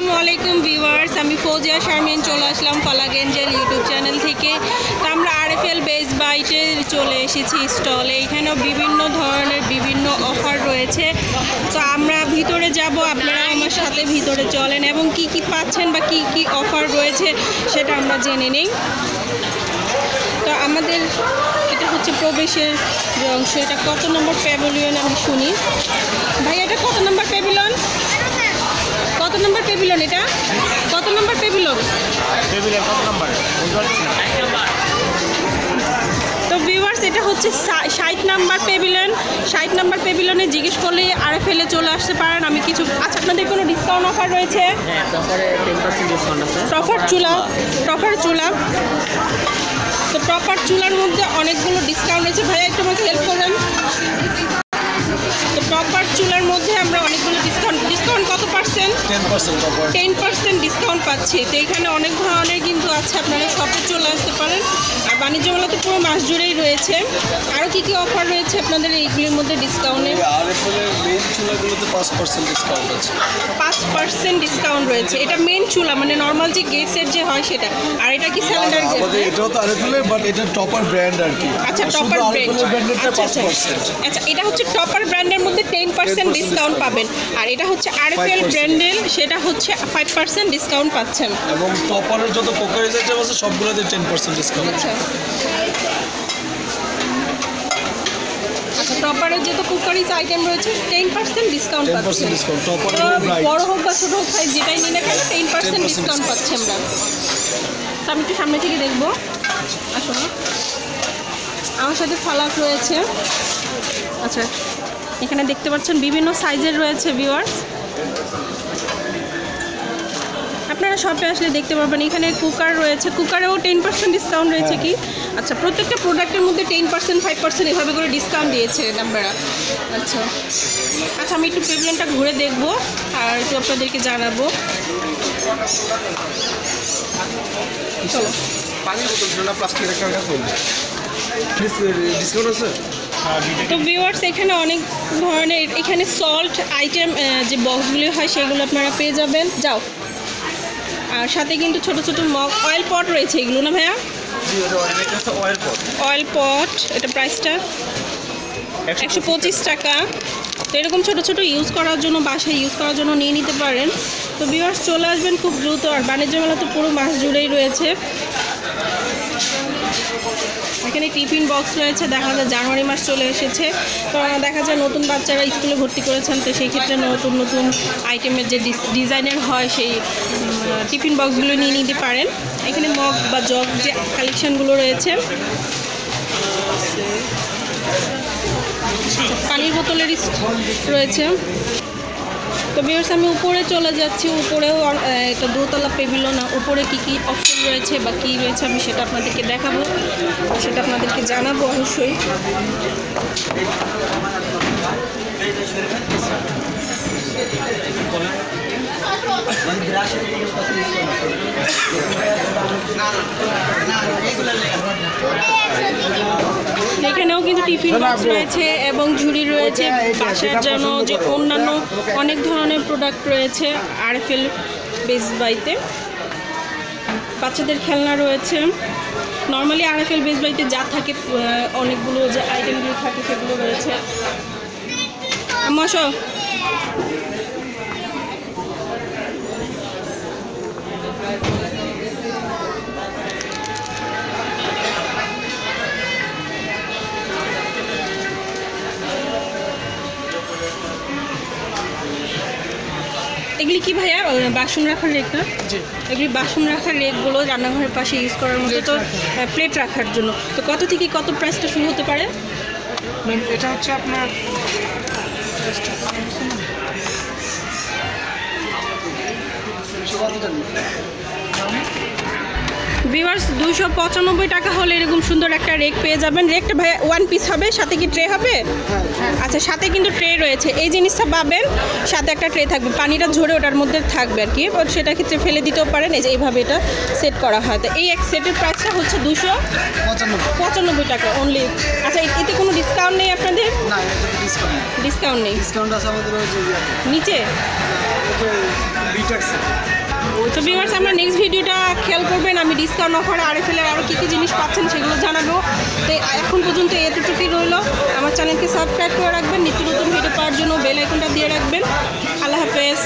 আসসালামু আলাইকুম ভিউয়ার্স, আমি ফৌজিয়া শারমিন চলে আসলাম কলাগেঞ্জেল ইউটিউব চ্যানেল থেকে। তো আমরা আরএফএল বেস বাইটে চলে এসেছি স্টলে এখানেও বিভিন্ন ধরনের বিভিন্ন অফার রয়েছে। তো আমরা ভিতরে যাব, আপনারা আমার সাথে ভিতরে চলেন এবং কি কি পাচ্ছেন বা কি কি অফার রয়েছে সেটা আমরা জেনে নেই। তো আমাদের এটা হচ্ছে প্রবেশের যে অংশ, এটা কত নম্বর প্যাভিলিয়ন আমি শুনি। ভাই, এটা কত নম্বর প্যাভিলিয়ন নম্বর পেভিলন এটা? কত নম্বর পেভিলন টেবিলের কত নাম্বার? তো ভিউয়ার্স এটা হচ্ছে ষাট নাম্বার পেভিলন ষাট নাম্বার পেভিলনে জিজ্ঞেস করলে আর ফেলে চলে আসতে পারেন। আমি কিছু আচ্ছা আপনাদের কোনো ডিসকাউন্ট অফার রয়েছে? হ্যাঁ আছে। প্রপার চুলা প্রপার চুলা। তো প্রপার চুলার মধ্যে অনেকগুলো ডিসকাউন্ট রয়েছে। ভাইয়া একটু আমাকে হেল্প করবেন? তো প্রপার চুলার মধ্যে আমরা অনেকগুলো ডিসকাউন্ট ডিসকাউন্ট কত পার্সেন্ট টেন পার্সেন্ট ডিসকাউন্ট পাচ্ছি। তো এখানে অনেক ধরনের কিন্তু আছে আপনারা শপে চলে আসতে পারেন। আর বাণিজ্য মেলা তো পুরো মাস জুড়েই রয়েছে। আরও কী কী অফার রয়েছে আপনাদের এইগুলির মধ্যে ডিসকাউন্টে আর পাঁচ পার্সেন্ট ডিসকাউন্ট রয়েছে। এটা মেন চুলা মানে নর্মাল যে গেসের যে হয় সেটা। আর এটা কি সিলিন্ডার গ্যাস এটাও তো আর বাট এটা টপার ব্র্যান্ড আর কি। আচ্ছা টপার ব্র্যান্ড আচ্ছা আচ্ছা। আচ্ছা এটা হচ্ছে টপার ব্র্যান্ডের মধ্যে টেন পার্সেন্ট ডিসকাউন্ট পাবেন। আর এটা হচ্ছে আরএফএল 5% ব্র্যান্ডের সেটা হচ্ছে ফাইভ পার্সেন্ট ডিসকাউন্ট পাচ্ছেন। এবং টপারের যত কোকারিজ আইটেম আছে সবগুলোতে টেন পার্সেন্ট ডিসকাউন্ট আচ্ছা। আচ্ছা টপারের যত কুকারিজ আইটেম রয়েছে টেন পার্সেন্ট ডিসকাউন্ট পাচ্ছেন। এবং বড় হোক বা ছোট হোক সাইজ যেটাই নিই না কেন টেন পার্সেন্ট 10% ডিসকাউন্ট পাচ্ছি আমরা। তো আমি একটু সামনে থেকে দেখব। আসো না আমার সাথে ফালাক রয়েছে। আচ্ছা এখানে দেখতে পাচ্ছেন বিভিন্ন সাইজের রয়েছে ভিউয়ার্স আপনারা শপে আসলে দেখতে পারবেন এখানে কুকার রয়েছে। কুকারেও টেন পার্সেন্ট ডিসকাউন্ট রয়েছে কি? আচ্ছা প্রত্যেকটা প্রোডাক্টের মধ্যে টেন পার্সেন্ট ফাইভ পার্সেন্ট এভাবে করে ডিসকাউন্ট দিয়েছে আপনারা। আচ্ছা। আচ্ছা আমি একটু পেভলেনটা ঘুরে দেখব আর একটু আপনাদেরকে জানাব। চলো। পানির বোতল প্লাস্টিক একটা ডিসকাউন্ট আছে? তো ভিউয়ার্স এখানে অনেক ধরনের এখানে সল্ট আইটেম যে বক্সগুলি হয় সেগুলো আপনারা পেয়ে যাবেন। যাও। আর সাথে কিন্তু ছোট ছোট মগ অয়েল পট রয়েছে এগুলো না ভাইয়া? অয়েল পট এটা প্রাইসটা একশো পঁচিশ টাকা। তো এরকম ছোট ছোট ইউজ করার জন্য বাসায় ইউজ করার জন্য নিয়ে নিতে পারেন। তো ভিউয়ার্স চলে আসবেন খুব দ্রুত। আর বাণিজ্য মেলা তো পুরো মাস জুড়েই রয়েছে। এখানে টিফিন বক্স রয়েছে, দেখা যায় জানুয়ারি মাস চলে এসেছে। দেখা যায় নতুন বাচ্চারা স্কুলে ভর্তি করেছেন, তো সেই ক্ষেত্রে নতুন নতুন আইটেমের যে ডিজাইনের হয় সেই টিফিন বক্সগুলো নিয়ে নিতে পারেন। এখানে মগ বা জগ যে কালেকশানগুলো রয়েছে। পানির বোতলের রয়েছে। তো বিয়ার্স আমি উপরে চলে যাচ্ছি, উপরেও একটা দোতলা পেভিলন উপরে কি কি অপশন রয়েছে বা কী রয়েছে আমি সেটা আপনাদেরকে দেখাবো, সেটা আপনাদেরকে জানাব অবশ্যই। এখানেও কিন্তু টিফিন বক্স রয়েছে এবং ঝুড়ি রয়েছে বাসার জন্য যে অন্যান্য অনেক ধরনের প্রোডাক্ট রয়েছে আরএফএল বেস বাইতে বাচ্চাদের খেলনা রয়েছে। নর্মালি আরএফএল বেস বাইতে যা থাকে অনেকগুলো যে আইটেমগুলো থাকে সেগুলো রয়েছে। এগুলি কি ভাইয়া? বাসন রাখার লেক না? এগুলি বাসন রাখার রেকগুলো রান্নাঘরের পাশে ইউজ করার মতো তো প্লেট রাখার জন্য। তো কত থেকে কত প্রাইসটা শুরু হতে পারে? এটা হচ্ছে আপনার ভিউয়ার্স দুশো পঁচানব্বই টাকা হলে এরকম সুন্দর একটা রেক পেয়ে যাবেন। রেকটা ভাই ওয়ান পিস হবে সাথে কি ট্রে হবে? আচ্ছা সাথে কিন্তু ট্রে রয়েছে। এই জিনিসটা পাবেন সাথে একটা ট্রে থাকবে। পানিটা ঝরে ওটার মধ্যে থাকবে আর কি। সেটা ক্ষেত্রে ফেলে দিতেও পারেন। এই যে এইভাবে এটা সেট করা হয়। তো এই এক সেটের প্রাইসটা হচ্ছে দুশো পঁচানব্বই টাকা অনলি আচ্ছা এতে কোনো ডিসকাউন্ট নেই আপনাদের? ডিসকাউন্ট নেই। ডিসকাউন্ট আছে আমাদের ইয়ে, নিচে? তো ভিউয়ার্স আমরা নেক্সট ভিডিওটা খেয়াল করবেন, আমি ডিসকাউন্ট অফারে আর এফেলের আরও কী কী জিনিস পাচ্ছেন সেগুলো জানাব। তো এখন পর্যন্ত এতটুকুই রইল। আমার চ্যানেলকে সাবস্ক্রাইব করে রাখবেন, নিত্য নতুন ভিডিও পাওয়ার জন্য বেল আইকনটা দিয়ে রাখবেন। আল্লাহ হাফেজ।